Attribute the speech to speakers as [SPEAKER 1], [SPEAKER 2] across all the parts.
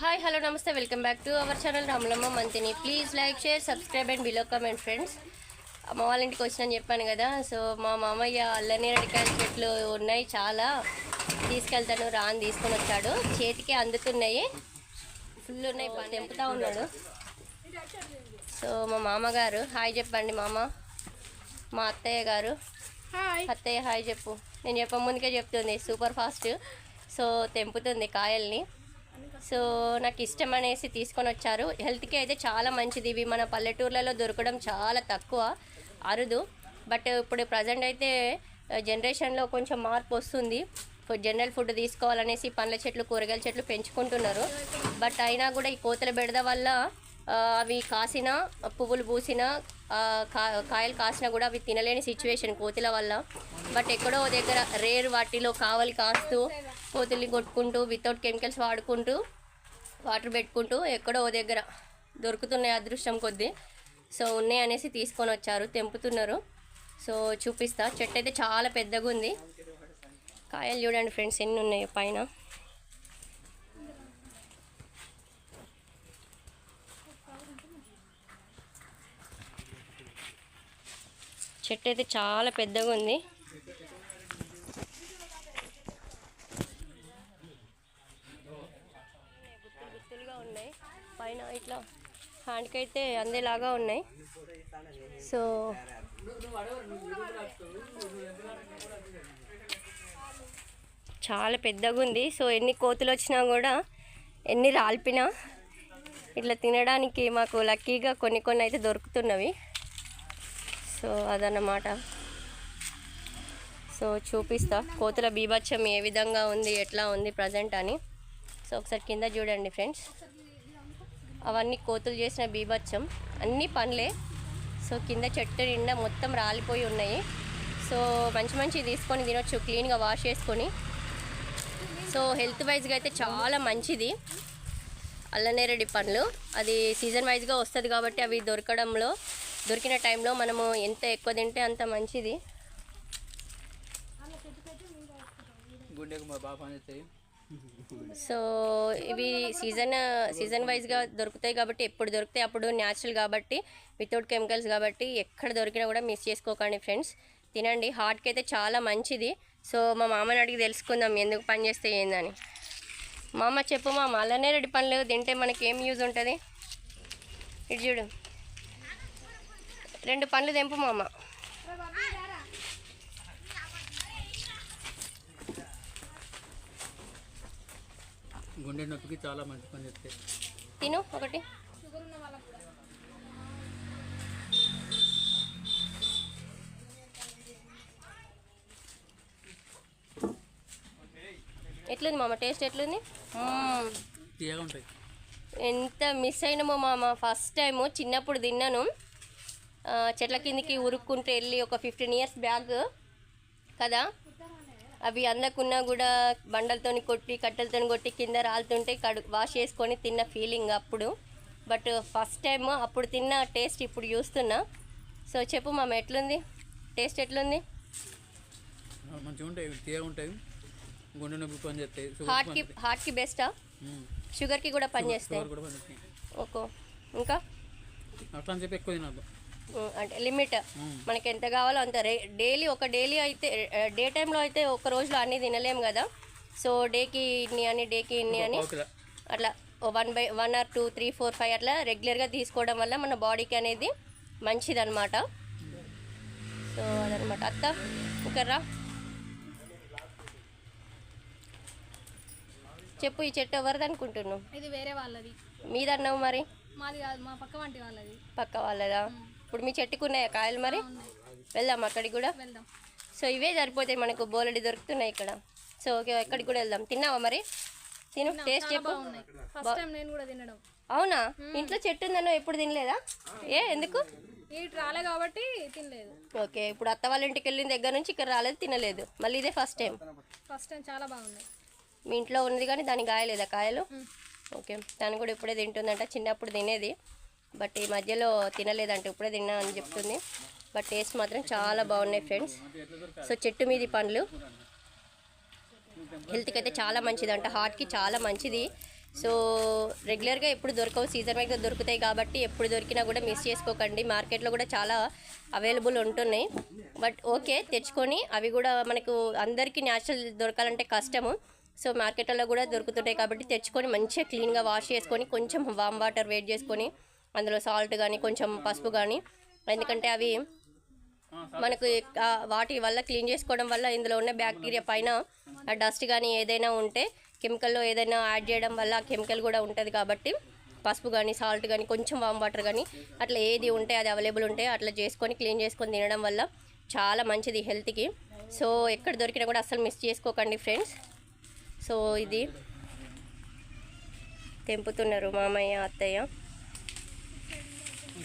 [SPEAKER 1] Hi hello నమస్తే. Welcome back to our channel Ramulamma Manthani please like share subscribe and below comment friends అమ్మ వాళ్ళ ఇంటికి వచ్చినని చెప్పాను కదా సో మా మామయ్య అల్లనేరడికాయల చెట్లు ఉన్నాయి చాలా. తీసుకెళ్తాను రా అని తీసుకొని వచ్చాడు. చేతికి అందుతున్నాయి. ఫుల్ ఉన్నాయి తెంపుతా ఉన్నాడు. సో మా మామగారు హాయ్ చెప్పండి మామ. మా అత్తయ్య గారు. అత్తయ్య హాయ్ చెప్పు. నేను చెప్ప ముందుకే చెప్తుంది సూపర్ ఫాస్ట్ సో తెంపుతుంది కాయల్ని. సో నాకు ఇష్టం అనేసి తీసుకొని వచ్చారు హెల్త్కి అయితే చాలా మంచిది. ఇవి మన పల్లెటూర్లలో దొరకడం చాలా తక్కువ అరుదు. బట్ ఇప్పుడు ప్రజెంట్ అయితే జనరేషన్లో కొంచెం మార్పు వస్తుంది. జనరల్ ఫుడ్ తీసుకోవాలనేసి పండ్ల చెట్లు కూరగాయల చెట్లు పెంచుకుంటున్నారు. బట్ అయినా కూడా ఈ కోతల బెడద వల్ల అవి కాసిన పువ్వులు పూసిన కా కాయలు కాసినా కూడా అవి తినలేని సిచ్యువేషన్ కోతుల వల్ల. బట్ ఎక్కడో ఓ దగ్గర రేర్ వాటిలో కావలి కాస్తూ కోతుల్ని కొట్టుకుంటూ వితౌట్ కెమికల్స్ వాడుకుంటూ వాటర్ పెట్టుకుంటూ ఎక్కడో ఓ దగ్గర దొరుకుతున్నాయి అదృష్టం కొద్దీ సో ఉన్నాయి అనేసి తీసుకొని వచ్చారు తెంపుతున్నారు. సో చూపిస్తా. చెట్టు అయితే చాలా పెద్దగా ఉంది. కాయలు చూడండి ఫ్రెండ్స్ ఎన్ని ఉన్నాయో పైన? చెట్టు అయితే చాలా పెద్దగా ఉంది. పైన ఇట్లా హ్యాండ్కి అయితే అందేలాగా ఉన్నాయి. సో చాలా పెద్దగా ఉంది. సో ఎన్ని కోతులు వచ్చినా కూడా ఎన్ని రాల్పినా ఇట్లా తినడానికి మాకు లక్కీగా కొన్ని కొన్ని అయితే దొరుకుతున్నవి. సో అదన్నమాట. సో చూపిస్తా. కోతుల బీభత్సం ఏ విధంగా ఉంది ఎట్లా ఉంది ప్రజెంట్ అని. సో ఒకసారి కింద చూడండి ఫ్రెండ్స్. అవన్నీ కోతులు చేసిన బీభత్సం. అన్నీ పనులే సో కింద చెట్టు నిండా మొత్తం రాలిపోయి ఉన్నాయి. సో మంచి మంచి తీసుకొని తినొచ్చు క్లీన్గా వాష్ చేసుకొని. సో హెల్త్ వైజ్గా అయితే చాలా మంచిది. అల్లనేరేడి పండ్లు. అది సీజన్ వైజ్గా వస్తుంది కాబట్టి అవి దొరకడంలో దొరికిన టైంలో మనము ఎంత ఎక్కువ తింటే అంత మంచిది.
[SPEAKER 2] గుండెకు మా బాబా
[SPEAKER 1] సో ఇవి సీజన్ సీజన్ వైజ్గా దొరుకుతాయి కాబట్టి ఎప్పుడు దొరుకుతాయి అప్పుడు న్యాచురల్ కాబట్టి వితౌట్ కెమికల్స్ కాబట్టి ఎక్కడ దొరికినా కూడా మిస్ చేసుకోకండి ఫ్రెండ్స్ తినండి హార్ట్కి అయితే చాలా మంచిది. సో మా మామని అడిగి తెలుసుకుందాం ఎందుకు పని చేస్తే ఏందని. మామ చెప్పు మామ అలానే రెడ్డి పనులు తింటే మనకి ఏం యూజ్ ఉంటుంది? ఇటు చూడు. రెండు పండ్లు తెంపు మామ.
[SPEAKER 2] గుండె నొప్పికి చాలా మంచి పని చేస్తాయి.
[SPEAKER 1] తిను ఒకటి. ఎట్లుంది మామ? టేస్ట్ ఎట్లుంది? మ్మ్.
[SPEAKER 2] తీయగా ఉంటాయి.
[SPEAKER 1] ఎంత మిస్ అయినామో మామ. ఫస్ట్ టైము చిన్నప్పుడు తిన్నాను. చెట్ల కిందికి ఉరుక్కుంటూ వెళ్ళి ఒక ఫిఫ్టీన్ ఇయర్స్ బ్యాక్ కదా. అవి అందకున్నా కూడా బండలతోని కొట్టి కట్టెలతో కొట్టి కింద రాలుతుంటే కడు వాష్ చేసుకొని తిన్న ఫీలింగ్ అప్పుడు. బట్ ఫస్ట్ టైం అప్పుడు తిన్న టేస్ట్ ఇప్పుడు చూస్తున్నా. సో చెప్పు మామ ఎట్లుంది? టేస్ట్ ఎట్లుంది?
[SPEAKER 2] మంచిగా ఉంటాయి తీయగా ఉంటాయి. గుండె నొప్పి పని చేస్తాయి షుగర్
[SPEAKER 1] హార్ట్కి హార్ట్కి బెస్టా? షుగర్కి కూడా
[SPEAKER 2] పని చేస్తాయి.
[SPEAKER 1] ఓకే. ఇంకా?
[SPEAKER 2] అట్లా అని చెప్పి ఎక్కువ తినద్దు.
[SPEAKER 1] అంటే లిమిట్. మనకి ఎంత కావాలో అంత రే డైలీ ఒక డైలీ అయితే డే టైంలో అయితే ఒక రోజులో అన్నీ తినలేం కదా. సో డేకి ఇన్ని అని డేకి ఇన్ని అని అట్లా one by one or two three four five అట్లా రెగ్యులర్గా తీసుకోవడం వల్ల మన బాడీకి అనేది మంచిదన్నమాట. సో అదనమాట అత్త ఇక్కడ రా. చెప్పు ఈ చెట్టు ఎవరిది అనుకుంటున్నావు?
[SPEAKER 3] ఇది వేరే వాళ్ళది.
[SPEAKER 1] మీదన్నావు మరి?
[SPEAKER 3] మాది కాదు మా పక్క వంటి వాళ్ళది.
[SPEAKER 1] పక్క వాళ్ళదా? ఇప్పుడు మీ చెట్టుకు ఉన్నాయా కాయలు మరి? వెళ్దాం అక్కడికి కూడా? సో ఇవే సరిపోతాయి మనకు బోలెడి దొరుకుతున్నాయి ఇక్కడ. సో ఓకే ఎక్కడికి కూడా వెళ్దాం. తిన్నావా మరి? తిను టేస్ట్ చెప్పు. అవునా? ఇంట్లో చెట్టు ఉందనో ఎప్పుడు తినలేదా? ఏ ఎందుకు?
[SPEAKER 3] రాలే కాబట్టి తినలేదు.
[SPEAKER 1] ఓకే ఇప్పుడు అత్త వాళ్ళ ఇంటికి వెళ్ళిన దగ్గర నుంచి ఇక్కడ రాలేదు తినలేదు. మళ్ళీ ఇదే ఫస్ట్ టైం
[SPEAKER 3] ఫస్ట్ టైం చాలా బాగున్నాయి.
[SPEAKER 1] మీ ఇంట్లో ఉన్నది కానీ దానికి కాయలేదా కాయలు? ఓకే తను కూడా ఇప్పుడే తింటుందంట చిన్నప్పుడు తినేది. బట్ ఈ మధ్యలో తినలేదంటే ఇప్పుడే తిన్నా అని చెప్తుంది. బట్ టేస్ట్ మాత్రం చాలా బాగున్నాయి ఫ్రెండ్స్. సో చెట్టు మీది పండ్లు. హెల్త్కి అయితే చాలా మంచిది అంట హార్ట్కి చాలా మంచిది. సో రెగ్యులర్గా ఎప్పుడు దొరకవు. సీజన్ వైజ్గా దొరుకుతాయి కాబట్టి ఎప్పుడు దొరికినా కూడా మిస్ చేసుకోకండి. మార్కెట్లో కూడా చాలా అవైలబుల్ ఉంటున్నాయి. బట్ ఓకే తెచ్చుకొని అవి కూడా మనకు అందరికీ న్యాచురల్ దొరకాలంటే కష్టము. సో మార్కెట్లో కూడా దొరుకుతుంటాయి కాబట్టి తెచ్చుకొని మంచిగా క్లీన్గా వాష్ చేసుకొని కొంచెం వామ్ వాటర్ వెయిట్ చేసుకొని అందులో సాల్ట్ కానీ కొంచెం పసుపు కానీ ఎందుకంటే అవి మనకు వాటి వల్ల క్లీన్ చేసుకోవడం వల్ల ఇందులో ఉన్న బ్యాక్టీరియా పైన డస్ట్ కానీ ఏదైనా ఉంటే కెమికల్లో ఏదైనా యాడ్ చేయడం వల్ల కెమికల్ కూడా ఉంటుంది కాబట్టి పసుపు కానీ సాల్ట్ కానీ కొంచెం వామ్ వాటర్ కానీ అట్లా ఏది ఉంటే అది అవైలబుల్ ఉంటే అట్లా చేసుకొని క్లీన్ చేసుకొని తినడం వల్ల చాలా మంచిది హెల్త్కి. సో ఎక్కడ దొరికినా కూడా అసలు మిస్ చేసుకోకండి ఫ్రెండ్స్. సో ఇది తెంపుతున్నారు మామయ్య అత్తయ్య.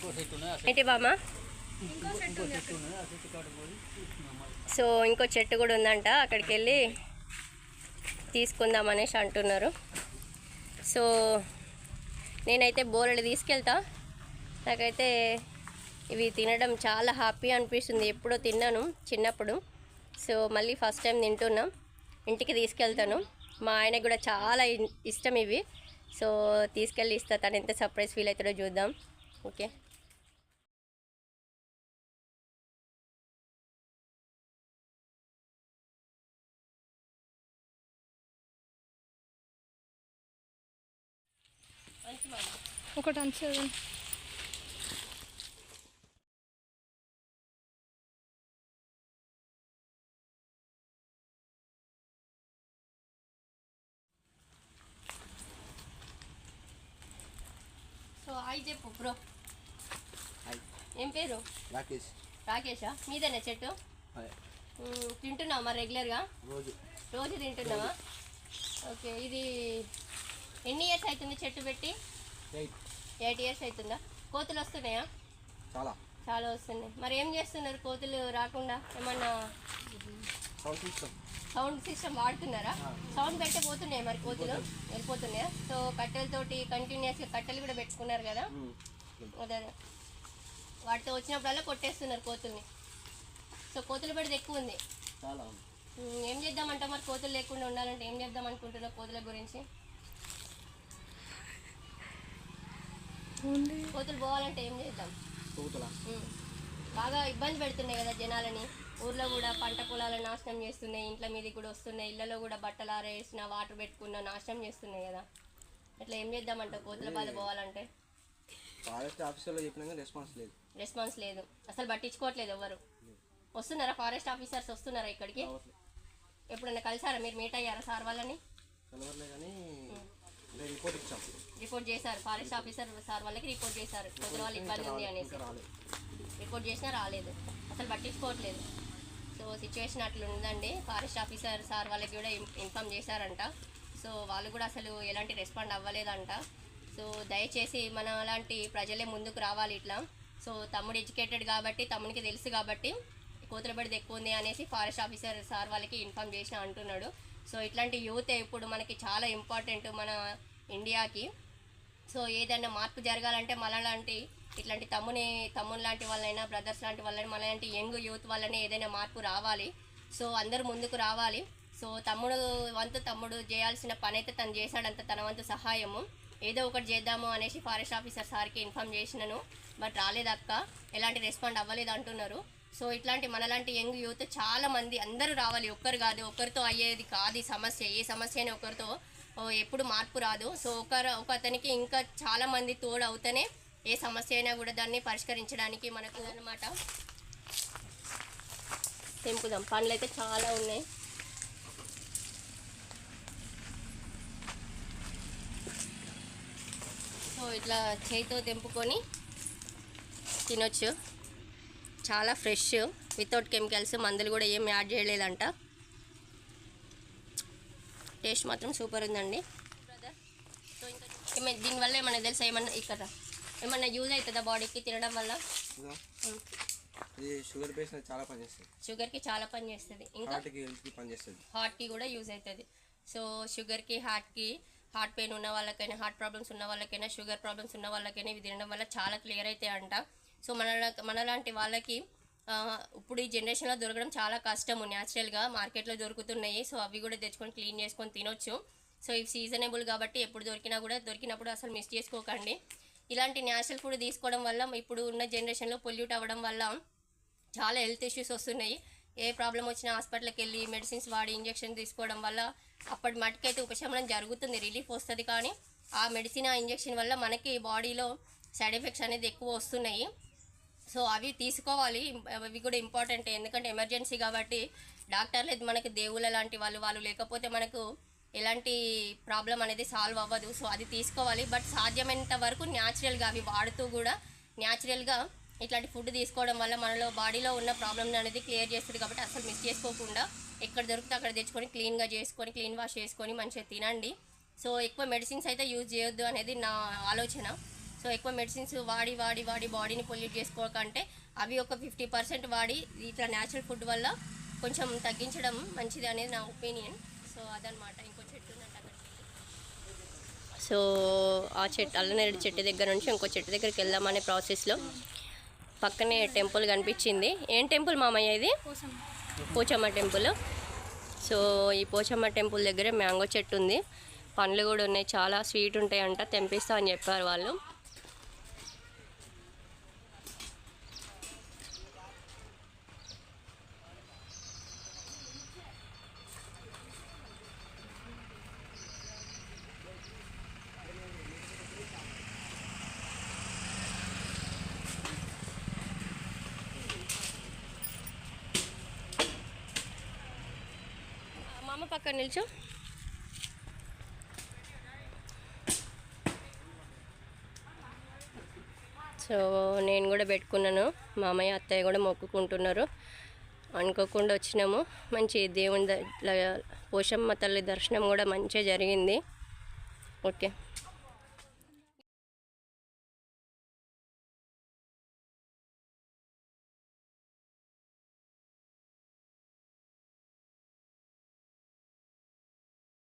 [SPEAKER 2] తీసుకున్నాం మళ్ళీ.
[SPEAKER 1] సో ఇంకో చెట్టు కూడా ఉందంట అక్కడికి వెళ్ళి తీసుకుందాం అనేసి అంటున్నారు. సో నేనైతే బోరెడు తీసుకెళ్తా. నాకైతే ఇవి తినడం చాలా హ్యాపీ అనిపిస్తుంది. ఎప్పుడో తిన్నాను చిన్నప్పుడు. సో మళ్ళీ ఫస్ట్ టైం తింటున్నాం. ఇంటికి తీసుకెళ్తాను. మా ఆయనకు కూడా చాలా ఇష్టం ఇవి. సో తీసుకెళ్ళి ఇస్తా. తను ఎంత సర్ప్రైజ్ ఫీల్ అవుతాడో చూద్దాం. ఓకే.
[SPEAKER 3] ఒకటి అంచదు
[SPEAKER 1] సో హాయ్ చెప్పు బ్రో. ఏం పేరు?
[SPEAKER 4] రాకేష్.
[SPEAKER 1] రాకేషా? మీదేనా చెట్టు? తింటున్నావా రెగ్యులర్గా?
[SPEAKER 4] రోజు.
[SPEAKER 1] రోజు తింటున్నావా? ఓకే ఇది ఎన్ని ఇయర్స్ అవుతుంది చెట్టు పెట్టి?
[SPEAKER 4] ఎయిట్
[SPEAKER 1] ఇయర్స్ అవుతుందా కోతులు వస్తున్నాయా?
[SPEAKER 4] చాలా.
[SPEAKER 1] చాలా వస్తున్నాయి. మరి ఏం చేస్తున్నారు కోతులు రాకుండా? ఏమన్నా
[SPEAKER 4] సౌండ్ సిస్టమ్
[SPEAKER 1] వాడుతున్నారా? సౌండ్ పెట్టే పోతున్నాయి మరి కోతులు? వెళ్ళిపోతున్నాయా? సో కట్టెలతోటి కంటిన్యూస్గా కట్టెలు కూడా పెట్టుకున్నారు కదా? అదే. వాటితో వచ్చినప్పుడల్లా కొట్టేస్తున్నారు కోతుల్ని. సో కోతుల పెడితే ఎక్కువ ఉంది. ఏం చేద్దామంట మరి? కోతులు లేకుండా ఉండాలంటే ఏం చేద్దాం అనుకుంటున్నావు కోతుల గురించి? కోతులు పోవాలంటే ఏం చేద్దాం?
[SPEAKER 4] కూతుల.
[SPEAKER 1] బాగా ఇబ్బంది పెడుతున్నాయి కదా జనాలని. ఊర్లో కూడా పంట పొలాలను నాశనం చేస్తున్నాయి ఇంట్ల మీదకి కూడా వస్తున్నాయి ఇళ్ళలో కూడా బట్టలు ఆరేసిన వాటర్ పెట్టుకున్న నాశనం చేస్తున్నాయి కదా. ఇట్లా ఏం చేద్దామంట కోతుల బాధ పోవాలంటే?
[SPEAKER 4] ఫారెస్ట్ ఆఫీసర్లో చెప్పినా కానీ రెస్పాన్స్ లేదు.
[SPEAKER 1] రెస్పాన్స్ లేదు. అసలు పట్టించుకోవట్లేదు ఎవరు. వస్తున్నారా ఫారెస్ట్ ఆఫీసర్స్? వస్తున్నారా ఇక్కడికి?
[SPEAKER 4] రావట్లేదు.
[SPEAKER 1] ఎప్పుడైనా కలిసారా మీరు మీట్ అయ్యారా సార్ వాళ్ళని?
[SPEAKER 4] కలవర్లే కానీ రిపోర్ట్ ఇచ్చాం.
[SPEAKER 1] రిపోర్ట్ చేశారు. ఫారెస్ట్ ఆఫీసర్ సార్ వాళ్ళకి రిపోర్ట్ చేశారు. కొద్ది వాళ్ళు ఇబ్బంది ఉంది అనేసి. రిపోర్ట్ చేసినా రాలేదు. అసలు పట్టించుకోవట్లేదు. సో సిచ్యువేషన్ అట్లా ఉందండి. ఫారెస్ట్ ఆఫీసర్ సార్ వాళ్ళకి కూడా ఇన్- ఇన్ఫామ్ చేశారంట. సో వాళ్ళు కూడా అసలు ఎలాంటి రెస్పాండ్ అవ్వలేదంట. సో దయచేసి మన అలాంటి ప్రజలే ముందుకు రావాలి ఇట్లా. సో తమ్ముడు ఎడ్యుకేటెడ్ కాబట్టి తమ్మునికి తెలుసు కాబట్టి కోతుల బడిది ఎక్కువ ఉంది అనేసి ఫారెస్ట్ ఆఫీసర్ సార్ వాళ్ళకి ఇన్ఫామ్ చేసిన అంటున్నాడు. సో ఇట్లాంటి యూత్ ఇప్పుడు మనకి చాలా ఇంపార్టెంట్ మన ఇండియాకి. సో ఏదైనా మార్పు జరగాలంటే మనలాంటి ఇట్లాంటి తమ్ముని తమ్ముని లాంటి వాళ్ళైనా బ్రదర్స్ లాంటి వాళ్ళైనా మనలాంటి యంగ్ యూత్ వల్లనే ఏదైనా మార్పు రావాలి. సో అందరూ ముందుకు రావాలి. సో తమ్ముడు వంతు తమ్ముడు చేయాల్సిన పని అయితే తను చేశాడంత తన వంతు సహాయము. ఏదో ఒకటి చేద్దాము అనేసి ఫారెస్ట్ ఆఫీసర్ సార్కి ఇన్ఫామ్ చేసినాను బట్ రాలేదక్క. ఎలాంటి రెస్పాండ్ అవ్వలేదు అంటున్నారు. సో ఇట్లాంటి మనలాంటి యంగ్ యూత్ చాలా మంది అందరూ రావాలి. ఒక్కరు కాదు ఒక్కరితో అయ్యేది కాదు ఈ సమస్య. ఏ సమస్య అయినా ఒకరితో ఓ, ఎప్పుడు మార్పు రాదు. సో ఒకరు ఒక అతనికి ఇంకా చాలా మంది తోడు అవుతూనే ఏ సమస్య అయినా కూడా దాన్ని పరిష్కరించడానికి మనకు అనమాట తెంపుదాం. పండ్లు అయితే చాలా ఉన్నాయి. సో ఇట్లా చేతితో తెంపుకొని తినొచ్చు. చాలా ఫ్రెష్. వితౌట్ కెమికల్స్ మందులు కూడా ఏం యాడ్ చేయలేదంట. టేస్ట్ మాత్రం సూపర్ ఉందండి. సో ఇంకా దీనివల్ల ఏమైనా తెలుసా? ఏమన్నా ఇక్కడ ఏమన్నా యూజ్ అవుతుందా బాడీకి తినడం వల్ల?
[SPEAKER 4] షుగర్ పేషెంట్ చాలా పనిచేస్తుంది.
[SPEAKER 1] షుగర్కి చాలా పని చేస్తుంది. ఇంకా
[SPEAKER 4] పనిచేస్తుంది
[SPEAKER 1] హార్ట్కి కూడా యూజ్ అవుతుంది. సో షుగర్కి హార్ట్కి హార్ట్ పెయిన్ ఉన్న వాళ్ళకైనా హార్ట్ ప్రాబ్లమ్స్ ఉన్న వాళ్ళకైనా షుగర్ ప్రాబ్లమ్స్ ఉన్న వాళ్ళకైనా ఇవి తినడం వల్ల చాలా క్లియర్ అవుతాయి అంట సో మన మనలాంటి వాళ్ళకి ఇప్పుడు ఈ జనరేషన్లో దొరకడం చాలా కష్టము. న్యాచురల్గా మార్కెట్లో దొరుకుతున్నాయి. సో అవి కూడా తెచ్చుకొని క్లీన్ చేసుకొని తినొచ్చు. సో ఇవి సీజనబుల్ కాబట్టి ఎప్పుడు దొరికినా కూడా దొరికినప్పుడు అసలు మిస్ చేసుకోకండి. ఇలాంటి న్యాచురల్ ఫుడ్ తీసుకోవడం వల్ల ఇప్పుడు ఉన్న జనరేషన్లో పొల్యూట్ అవ్వడం వల్ల చాలా హెల్త్ ఇష్యూస్ వస్తున్నాయి. ఏ ప్రాబ్లం వచ్చినా హాస్పిటల్కి వెళ్ళి మెడిసిన్స్ వాడి ఇంజెక్షన్ తీసుకోవడం వల్ల అప్పటి మటుకైతే ఉపశమనం జరుగుతుంది రిలీఫ్ వస్తుంది. కానీ ఆ మెడిసిన్ ఆ ఇంజెక్షన్ వల్ల మనకి బాడీలో సైడ్ ఎఫెక్ట్స్ అనేది ఎక్కువ వస్తున్నాయి. సో అవి తీసుకోవాలి. అవి కూడా ఇంపార్టెంట్ ఎందుకంటే ఎమర్జెన్సీ కాబట్టి డాక్టర్లు ఇది మనకి దేవుళ్ళ లాంటి వాళ్ళు వాళ్ళు లేకపోతే మనకు ఎలాంటి ప్రాబ్లం అనేది సాల్వ్ అవ్వదు. సో అది తీసుకోవాలి. బట్ సాధ్యమైనంత వరకు న్యాచురల్గా అవి వాడుతూ కూడా న్యాచురల్గా ఇట్లాంటి ఫుడ్ తీసుకోవడం వల్ల మనలో బాడీలో ఉన్న ప్రాబ్లమ్ అనేది క్లియర్ చేస్తుంది కాబట్టి అసలు మిస్ చేసుకోకుండా ఎక్కడ దొరికితే అక్కడ తెచ్చుకొని క్లీన్గా చేసుకొని క్లీన్ వాష్ చేసుకొని మంచిగా తినండి. సో ఎక్కువ మెడిసిన్స్ అయితే యూజ్ చేయొద్దు అనేది నా ఆలోచన. సో ఎక్కువ మెడిసిన్స్ వాడి వాడి వాడి బాడీని పొల్యూట్ చేసుకోకంటే అవి ఒక ఫిఫ్టీ పర్సెంట్ వాడి ఇట్లా న్యాచురల్ ఫుడ్ వల్ల కొంచెం తగ్గించడం మంచిది అనేది నా ఒపీనియన్ సో అదనమాట ఇంకో చెట్టు ఉందంట. సో ఆ చెట్టు అల్లనేరేడు చెట్టు దగ్గర నుంచి ఇంకో చెట్టు దగ్గరికి వెళ్దామనే ప్రాసెస్లో పక్కనే టెంపుల్ కనిపించింది. ఏం టెంపుల్ మామయ్య ఇది? పోచమ్మ. టెంపుల్ సో ఈ పోచమ్మ టెంపుల్ దగ్గర మ్యాంగో చెట్టు ఉంది. పండ్లు కూడా ఉన్నాయి. చాలా స్వీట్ ఉంటాయంట. తెంపిస్తా అని చెప్పారు వాళ్ళు మా అమ్మ పక్కన నిల్చో. సో నేను కూడా పెట్టుకున్నాను. మా అమ్మయ్య అత్తయ్య కూడా మొక్కుకుంటున్నారు. అనుకోకుండా వచ్చినాము. మంచి దేవుని ద- పోషమ్మ తల్లి దర్శనం కూడా మంచిగా జరిగింది. ఓకే.